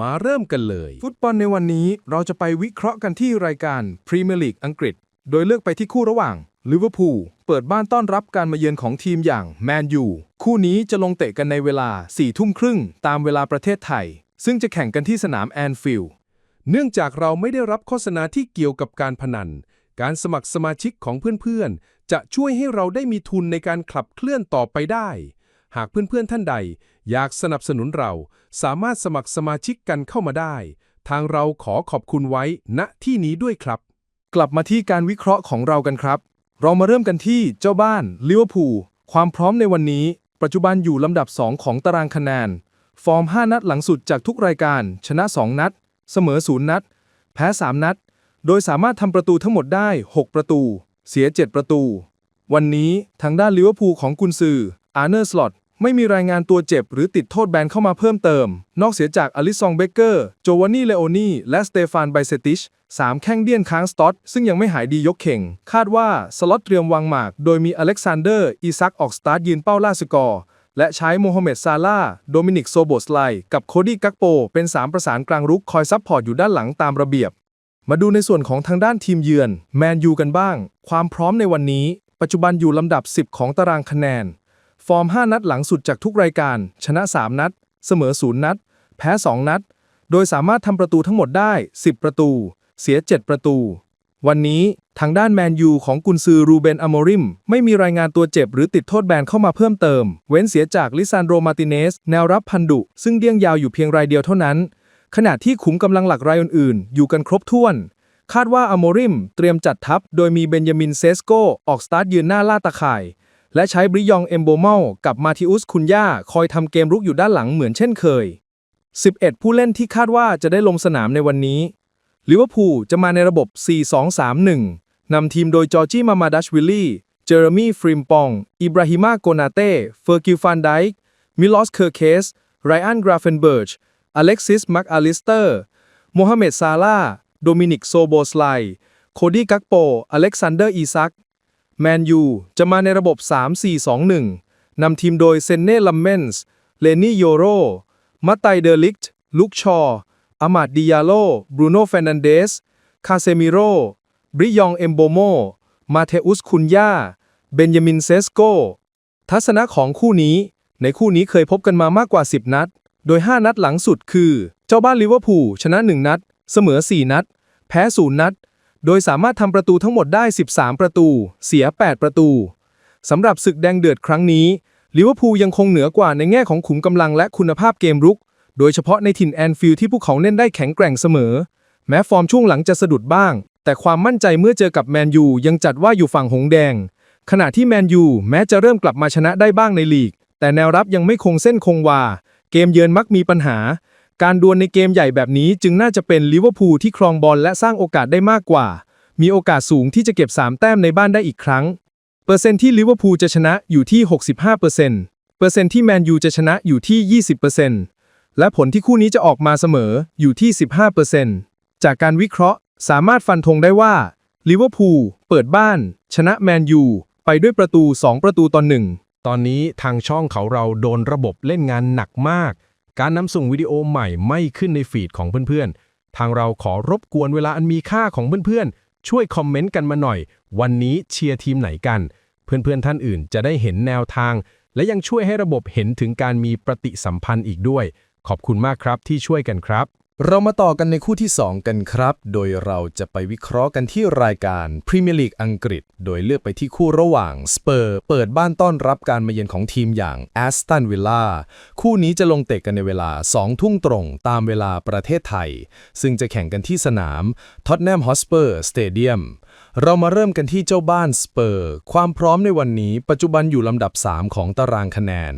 มาเริ่มกันเลย ฟุตบอลในวันนี้เราจะไปวิเคราะห์กันที่รายการพรีเมียร์ลีกอังกฤษ โดยเลือกไปที่คู่ระหว่างลิเวอร์พูลเปิดบ้านต้อนรับการมาเยือนของทีมอย่างแมนยูคู่นี้จะลงเตะกันในเวลา4ทุ่มครึ่งตามเวลาประเทศไทย ซึ่งจะแข่งกันที่สนามแอนฟิลด์เนื่องจากเราไม่ได้รับโฆษณาที่เกี่ยวกับการพนัน การสมัครสมาชิกของเพื่อนๆ จะช่วยให้เราได้มีทุนในการขับเคลื่อนต่อไปได้ หากเพื่อนๆท่านใด อยากสนับสนุนเรา สามารถสมัครสมาชิกกันเข้ามาได้ ทางเราขอขอบคุณไว้ณที่นี้ด้วยครับ กลับมาที่การวิเคราะห์ของเรากันครับ เรามาเริ่มกันที่เจ้าบ้านลิเวอร์พูลความพร้อมในวันนี้ ปัจจุบันอยู่ลำดับ 2 ของตารางคะแนน ฟอร์ม 5 นัดหลังสุดจากทุกรายการ ชนะ 2 นัด เสมอ 0 นัด แพ้ 3 นัด โดยสามารถทำประตูทั้งหมดได้ 6 ประตู เสีย 7 ประตู วันนี้ทางด้านลิเวอร์พูลของกุนซืออาร์เนอร์สลอต ไม่มีรายงานตัวเจ็บหรือติดโทษแบนเข้ามาเพิ่มเติม นอกเสียจากอลิซองเบเกอร์ โจวานนี่เลโอนีและสเตฟานไบเซติชสามแข้งเดียนค้างสต็อตซึ่งยังไม่หายดียกเข่ง คาดว่าสล็อตเตรียมวางหมาก โดยมีอเล็กซานเดอร์อีซักออกสตาร์ทยืนเป้าล่าสกอร์ และใช้โมฮัมเหม็ดซาลาโดมินิกโซโบสไลกับโคดี้กักโป เป็น 3 ประสานกลางรุกคอยซับพอร์ตอยู่ด้านหลังตามระเบียบ มาดูในส่วนของทางด้านทีมเยือนแมนยูกันบ้าง ความพร้อมในวันนี้ ปัจจุบันอยู่ลำดับ 10 ของตารางคะแนน ฟอร์ม 5 นัดหลังสุดจากทุกรายการ ชนะ 3 นัด เสมอ 0 นัด แพ้ 2 นัด โดยสามารถทำประตูทั้งหมดได้ 10 ประตู เสีย 7 ประตู วันนี้ทางด้านแมนยูของกุนซือรูเบนอโมริม ไม่มีรายงานตัวเจ็บหรือติดโทษแบนเข้ามาเพิ่มเติม เว้นเสียจากลิซานโดมาติเนส แนวรับพันดุ ซึ่งเดี้ยงยาวอยู่เพียงรายเดียวเท่านั้น ขณะที่ขุมกำลังหลักรายอื่นๆ อยู่กันครบถ้วนคาดว่าอโมริมเตรียมจัดทัพ โดยมีเบนยามินเซสโกออกสตาร์ทยืนหน้าล่าตาข่าย และใช้บริยองเอมโบเมลกับมาธิอุสคุนย่าคอยทำเกมรุกอยู่ด้านหลังเหมือนเช่นเคย 11 ผู้เล่นที่คาดว่าจะได้ลงสนามในวันนี้ลิเวอร์พูลจะมาในระบบ 4-2-3-1 นำทีมโดยจอร์จี้มามาดัชวิลลี่ เจอร์มี่ฟริมปอง อิบราฮิมาโกนาเต้ เฟอร์กิลฟันไดค์ มิลอสเคอร์เคส ไรอันกราเฟนเบิร์ช อเล็กซิส มักอาลิสเตอร์ โมฮัมเหม็ดซาลา โดมินิก โซโบสไล โคดี้ กักโป อเล็กซานเดอร์ อีซัก แมนยูจะมาในระบบ 3-4-2-1 นำทีมโดยเซนเน่ลัมเมนส์ เลนี่โยโร มัตไตเดอลิกต์ ลุกชออามาดดิยาโล บรูโน่เฟรนันเดส คาเซมิโร บริยองเอมโบโม มาเทอุสคุนย่าเบนยามินเซสโก ทัศนะของคู่นี้ ในคู่นี้เคยพบกันมามากกว่า 10 นัด โดย 5 นัดหลังสุดคือ เจ้าบ้านลิเวอร์พูลชนะ 1 นัด เสมอ 4 นัด แพ้ 0 นัด โดยสามารถทำประตูทั้งหมดได้ 13 ประตู เสีย 8 ประตูสำหรับศึกแดงเดือดครั้งนี้ลิเวอร์พูลยังคงเหนือกว่าในแง่ของขุมกำลังและคุณภาพเกมรุก โดยเฉพาะในถิ่นแอนฟิลด์ที่พวกเขาเล่นได้แข็งแกร่งเสมอ แม้ฟอร์มช่วงหลังจะสะดุดบ้าง แต่ความมั่นใจเมื่อเจอกับแมนยูยังจัดว่าอยู่ฝั่งหงแดง ขณะที่แมนยูแม้จะเริ่มกลับมาชนะได้บ้างในลีก แต่แนวรับยังไม่คงเส้นคงวา เกมเยือนมักมีปัญหา การดวลในเกมใหญ่แบบนี้จึงน่าจะเป็นลิเวอร์พูลที่ครองบอลและสร้างโอกาสได้มากกว่า มีโอกาสสูงที่จะเก็บ 3 แต้มในบ้านได้อีกครั้ง เปอร์เซ็นต์ที่ลิเวอร์พูลจะชนะอยู่ที่ 65%เปอร์เซ็นต์เปอร์เซ็นต์ที่แมนยูจะชนะอยู่ที่ 20%และผลที่คู่นี้จะออกมาเสมออยู่ที่ 15%จากการวิเคราะห์สามารถฟันธงได้ว่าลิเวอร์พูลเปิดบ้าน ชนะแมนยูไปด้วยประตู 2 ประตูต่อหนึ่งตอนนี้ทางช่องเขาเราโดนระบบเล่นงานหนักมาก การนำส่งวิดีโอใหม่ไม่ขึ้นในฟีดของเพื่อนๆ ทางเราขอรบกวนเวลาอันมีค่าของเพื่อนๆ ช่วยคอมเมนต์กันมาหน่อย วันนี้เชียร์ทีมไหนกัน เพื่อนๆท่านอื่นจะได้เห็นแนวทาง และยังช่วยให้ระบบเห็นถึงการมีปฏิสัมพันธ์อีกด้วย ขอบคุณมากครับที่ช่วยกันครับ เรามาต่อกันในคู่ที่ 2 กันครับ โดยเราจะไปวิเคราะห์กันที่รายการพรีเมียร์ลีกอังกฤษ โดยเลือกไปที่คู่ระหว่างสเปอร์เปิดบ้านต้อนรับการมาเยือนของทีมอย่างแอสตันวิลล่าคู่นี้จะลงเตะกันในเวลา 2 ทุ่งตรงตามเวลาประเทศไทย ซึ่งจะแข่งกันที่สนามท็อตแนมฮอสเปอร์สเตเดียมเรามาเริ่มกันที่เจ้าบ้านสเปอร์ ความพร้อมในวันนี้ ปัจจุบันอยู่ลำดับ 3 ของตารางคะแนน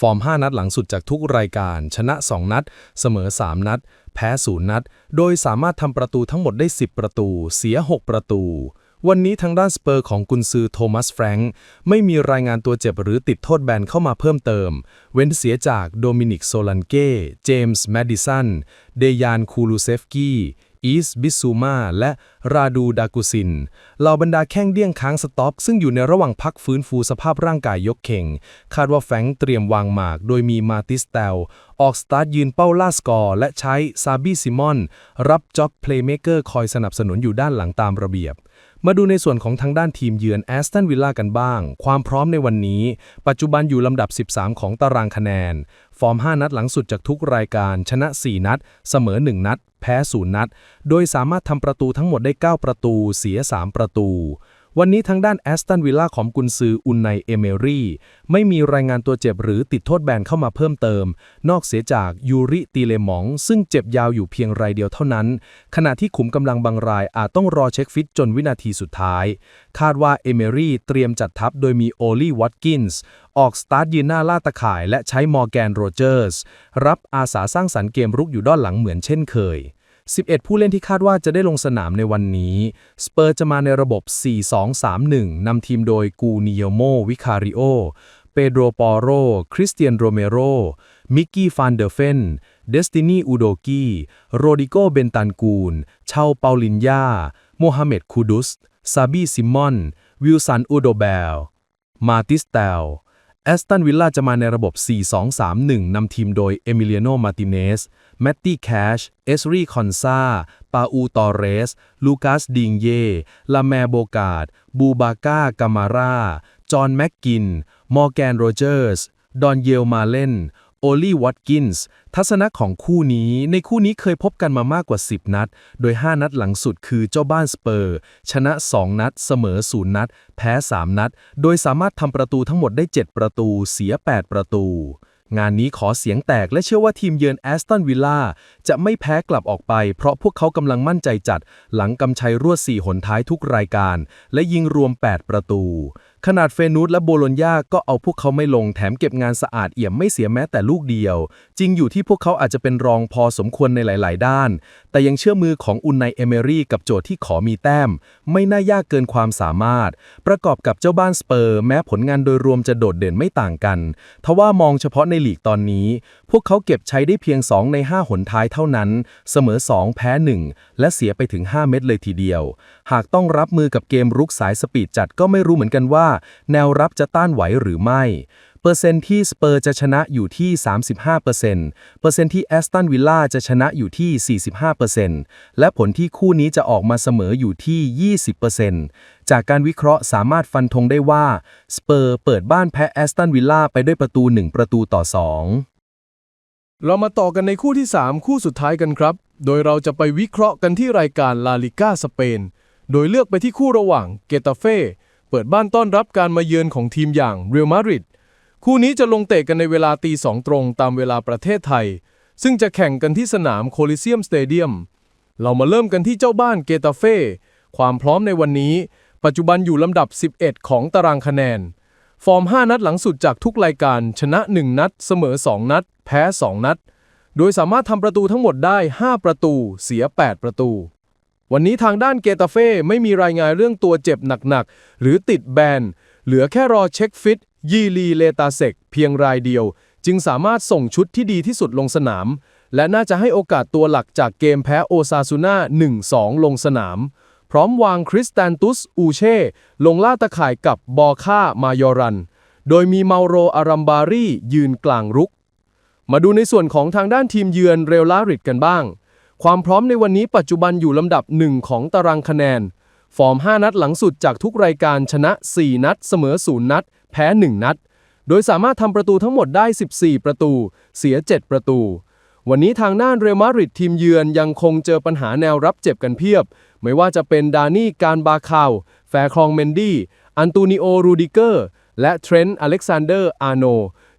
ฟอร์ม 5 นัดหลังสุดจากทุกรายการ ชนะ 2 นัด เสมอ 3 นัด แพ้ศูนย์นัด โดยสามารถทำประตูทั้งหมดได้ 10 ประตู เสีย 6 ประตู วันนี้ทางด้านสเปอร์ของกุนซือโทมัสแฟรงค์ไม่มีรายงานตัวเจ็บหรือติดโทษแบนเข้ามาเพิ่มเติม เว้นเสียจากโดมินิกโซลันเก้ เจมส์แมดดิสัน เดยานคูลูเซฟกี้ อีสบิซูมาและราดูดากุซินเหล่าบรรดาแข้งเดี้ยงค้างสต็อกซึ่งอยู่ในระหว่างพักฟื้นฟูสภาพร่างกายยกเข่ง คาดว่าแฟงเตรียมวางหมาก โดยมีมาติสเตล ออกสตาร์ทยืนเป้าล่าสกอร์และใช้ซาบี้ซิมอน รับจ็อกเพลย์เมเกอร์คอยสนับสนุนอยู่ด้านหลังตามระเบียบ มาดูในส่วนของทางด้านทีมเยือนแอสตันวิลล่ากันบ้าง ความพร้อมในวันนี้ ปัจจุบันอยู่ลำดับ 13 ของตารางคะแนน ฟอร์ม 5 นัดหลังสุดจากทุกรายการ ชนะ 4 นัด เสมอ 1 นัด แพ้ 0 นัด โดยสามารถทำประตูทั้งหมดได้ 9 ประตู เสีย 3 ประตู วันนี้ทางด้านแอสตันวิลล่าของกุนซืออุนไนเอเมรี่ไม่มีรายงานตัวเจ็บหรือติดโทษแบนเข้ามาเพิ่มเติม นอกเสียจากยูริตีเลมอง ซึ่งเจ็บยาวอยู่เพียงรายเดียวเท่านั้น ขณะที่ขุมกำลังบางรายอาจต้องรอเช็คฟิตจนวินาทีสุดท้าย คาดว่าเอเมรี่เตรียมจัดทัพโดยมีโอลี่วัตกินส์ออกสตาร์ทยืนหน้าล่าตะข่ายและใช้มอร์แกนโรเจอร์สรับอาสาสร้างสรรค์เกมรุกอยู่ด้านหลังเหมือนเช่นเคย 11 ผู้เล่นที่คาดว่าจะได้ลงสนามในวันนี้ สเปอร์จะมาในระบบ 4-2-3-1 นำทีมโดยกูนิโยโมวิคาริโอ เปโดรปอโร คริสเตียนโรเมโร มิกกี้ฟานเดอร์เฟน เดสตินีอูโดกีโรดิโกเบนตันกูล เชาเปาลินยาโมฮัมเหม็ดคูดุส ซาบีซิมอน วิลสันอูโดเบล มาติสเตล แอสตันวิลล่าจะมาในระบบ 4-2-3-1 นำทีมโดยเอมิเลียโน มาติเนส แมตตี้แคช เอสรีคอนซา ปาอู ตอเรส ลูคัส ดิงเยลาแมโบกาด บูบาก้ากามารา จอห์น แม็กกิน มอร์แกน โรเจอร์ส ดอนเยล มาเล่น โอลี่วัตกินส์ทัศนะของคู่นี้ ในคู่นี้เคยพบกันมามากกว่า 10 นัด โดย 5 นัดหลังสุดคือเจ้าบ้านสเปอร์ ชนะ 2 นัด เสมอ 0 นัด แพ้ 3 นัด โดยสามารถทำประตูทั้งหมดได้ 7 ประตู เสีย 8 ประตู งานนี้ขอเสียงแตกและเชื่อว่าทีมเยือนแอสตันวิลล่าจะไม่แพ้กลับออกไป เพราะพวกเขากำลังมั่นใจจัด หลังกำชัยรวด4หนท้ายทุกรายการ และยิงรวม 8 ประตู ขนาดเฟนูสและโบโลญญาก็เอาพวกเขาไม่ลงแถมเก็บงานสะอาดเอี่ยมไม่เสียแม้แต่ลูกเดียว จริงอยู่ที่พวกเขาอาจจะเป็นรองพอสมควรในหลาย ๆ ด้าน แต่ยังเชื่อมือของอุนไนเอเมรี่กับโจทย์ที่ขอมีแต้ม ไม่น่ายากเกินความสามารถ ประกอบกับเจ้าบ้านสเปอร์ แม้ผลงานโดยรวมจะโดดเด่นไม่ต่างกัน ทว่ามองเฉพาะในลีกตอนนี้ พวกเขาเก็บใช้ได้เพียง 2 ใน 5 หนท้ายเท่านั้น เสมอ 2 แพ้ 1 และเสียไปถึง 5 เม็ดเลยทีเดียว หากต้องรับมือกับเกมรุกสายสปีดจัดก็ไม่รู้เหมือนกันว่าแนวรับจะต้านไหวหรือไม่ เปอร์เซ็นต์ที่สเปอร์จะชนะอยู่ที่ 35%เปอร์เซ็นต์เปอร์เซ็นต์ที่แอสตันวิลล่าจะชนะอยู่ที่ 45%และผลที่คู่นี้จะออกมาเสมออยู่ที่ 20%จากการวิเคราะห์สามารถฟันธงได้ว่าสเปอร์เปิดบ้านแพ้แอสตันวิลล่าไปด้วยประตู 1 ประตูต่อ 2เรามาต่อกันในคู่ที่ 3 คู่สุดท้ายกันครับ โดยเราจะไปวิเคราะห์กันที่รายการลาลิก้าสเปน โดยเลือกไปที่คู่ระหว่างเกตาเฟ่ เปิดบ้านต้อนรับการมาเยือนของทีมอย่างเรอัลมาดริดคู่นี้จะลงเตะกันในเวลาตีสองตรงตามเวลาประเทศไทย ซึ่งจะแข่งกันที่สนามโคลิเซียมสเตเดียมเรามาเริ่มกันที่เจ้าบ้านเกตาเฟ่ความพร้อมในวันนี้ ปัจจุบันอยู่ลำดับ 11 ของตารางคะแนน ฟอร์ม 5 นัดหลังสุดจากทุกรายการ ชนะ 1 นัด เสมอ 2 นัด แพ้ 2 นัด โดยสามารถทำประตูทั้งหมดได้ 5 ประตู เสีย 8 ประตู วันนี้ทางด้านเกตาเฟ่ไม่มีรายงานเรื่องตัวเจ็บหนักๆ หรือติดแบน เหลือแค่รอเช็คฟิต ยีลีเลตาเซกเพียงรายเดียว จึงสามารถส่งชุดที่ดีที่สุดลงสนาม และน่าจะให้โอกาสตัวหลักจากเกมแพ้โอซาซูน่า 1-2 ลงสนาม พร้อมวางคริสแตนตุส อูเช่ ลงล่าตะข่ายกับบอค่ามายอรัน โดยมีเมาโรอารัมบารียืนกลางรุก มาดูในส่วนของทางด้านทีมเยือนเรอัลลาริดกันบ้าง ความพร้อมในวันนี้ปัจจุบันอยู่ลำดับหนึ่งของตารางคะแนน ฟอร์ม 5 นัดหลังสุดจากทุกรายการชนะ 4 นัด เสมอ 0 นัด แพ้ 1 นัด โดยสามารถทำประตูทั้งหมดได้ 14 ประตู เสีย 7 ประตู วันนี้ทางด้านเรอัลมาดริดทีมเยือนยังคงเจอปัญหาแนวรับเจ็บกันเพียบ ไม่ว่าจะเป็นดานี่การบาคาว แฟร์คลองเมนดี้ อันตูนิโอ รูดิเกอร์ และเทรนต์อเล็กซานเดอร์ อาโน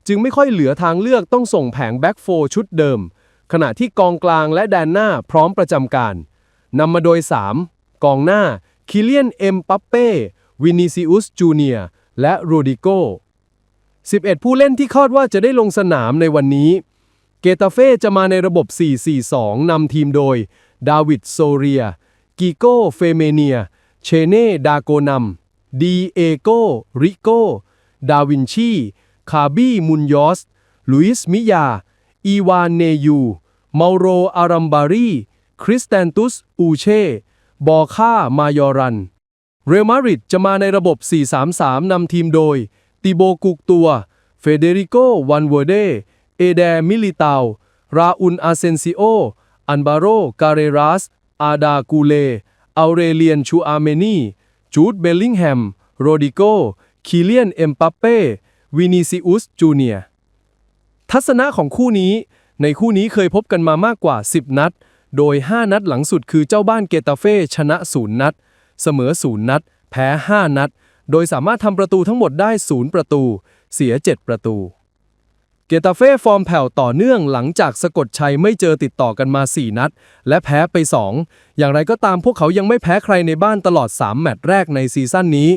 จึงไม่ค่อยเหลือทางเลือกต้องส่งแผงแบ็กโฟชุดเดิม ขณะที่กองกลางและแดนหน้าพร้อมประจำการนำมาโดย 3 กองหน้า คิเลียน เอ็มปัปเป้ วินิซิอุส จูเนียร์และโรดิโก11 ผู้เล่นที่คาดว่าจะได้ลงสนามในวันนี้ เกตาเฟ่จะมาในระบบ 4-4-2 นำทีมโดย ดาวิด โซเรีย กิโกเฟเมเนีย เชเน่ ดาโกนัม ดีเอโก ริโก ดาวินชี คาบี้ มุนยอส ลุยส์มิยา อีวานเนยูมาโรอารัมบารี คริสแตนตุส อูเช่ บอค่ามายอรัน เรอัลมาดริดจะมาในระบบ 4-3-3 นำทีมโดย ติโบกุกตัว เฟเดริโก วันเวเด เอเดมิลิตาว ราอุนอาเซนซิโอ อันบาโร กาเรรัส อาดากูเลอัลเรเลียน ชูอาเมนี จูด เบลลิงแฮม โรดิโก คิเลียน เอ็มปัปเป้ วินิซิอุส จูเนียร์ ทัศนะของคู่นี้ ในคู่นี้เคยพบกันมามากกว่า 10 นัด โดย 5 นัดหลังสุดคือเจ้าบ้านเกตาเฟ่ชนะ0นัด เสมอ0นัด แพ้ 5 นัด โดยสามารถทำประตูทั้งหมดได้ 0 ประตู เสีย 7 ประตู เกตาเฟ่ฟอร์มแผ่วต่อเนื่องหลังจากสะกดชัยไม่เจอติดต่อกันมา 4 นัด และแพ้ไป 2 อย่างไรก็ตามพวกเขายังไม่แพ้ใครในบ้านตลอด 3 แมตช์แรกในซีซั่นนี้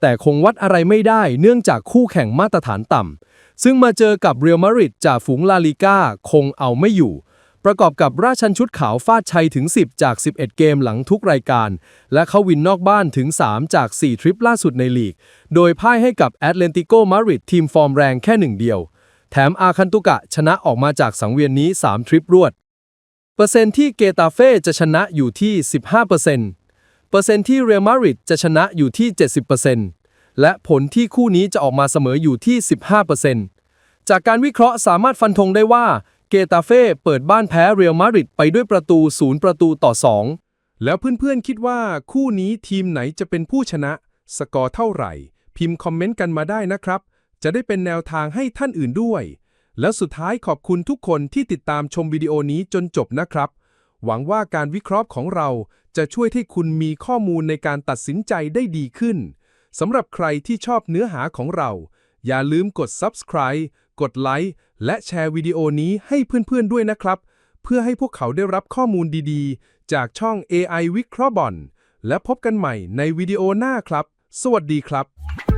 แต่คงวัดอะไรไม่ได้เนื่องจากคู่แข่งมาตรฐานต่ำ ซึ่งมาเจอกับเรอัลมาดริดจากฝูงลาลิก้าคงเอาไม่อยู่ ประกอบกับราชันชุดขาวฟาดชัยถึง 10 จาก 11 เกมหลังทุกรายการ และเขาวินนอกบ้านถึง 3 จาก 4 ทริปล่าสุดในลีก โดยพ่ายให้กับแอตเลนติโกมาดริดทีมฟอร์มแรงแค่หนึ่งเดียว แถมอาคันตุกะชนะออกมาจากสังเวียนนี้ 3 ทริปรวด เปอร์เซ็นต์ที่เกตาเฟ่จะชนะอยู่ที่ 15%เปอร์เซ็นต์ที่เรอัลมาดริดจะชนะอยู่ที่ 70% และผลที่คู่นี้จะออกมาเสมออยู่ที่ 15%จากการวิเคราะห์สามารถฟันธงได้ว่าเกตาเฟ่เปิดบ้านแพ้เรอัลมาดริดไปด้วยประตู 0 ประตูต่อ 2 แล้วเพื่อนๆคิดว่าคู่นี้ทีมไหนจะเป็นผู้ชนะ สกอร์เท่าไหร่ พิมพ์คอมเมนต์กันมาได้นะครับ จะได้เป็นแนวทางให้ท่านอื่นด้วย แล้วสุดท้ายขอบคุณทุกคนที่ติดตามชมวิดีโอนี้จนจบนะครับ หวังว่าการวิเคราะห์ของเราจะช่วยให้คุณมีข้อมูลในการตัดสินใจได้ดีขึ้น สำหรับใครที่ชอบเนื้อหาของเรา อย่าลืมกด subscribe กดไลค์และแชร์วิดีโอนี้ให้เพื่อนๆด้วยนะครับ เพื่อให้พวกเขาได้รับข้อมูลดีๆ จากช่อง AI วิเคราะห์บอลและพบกันใหม่ในวิดีโอหน้าครับ สวัสดีครับ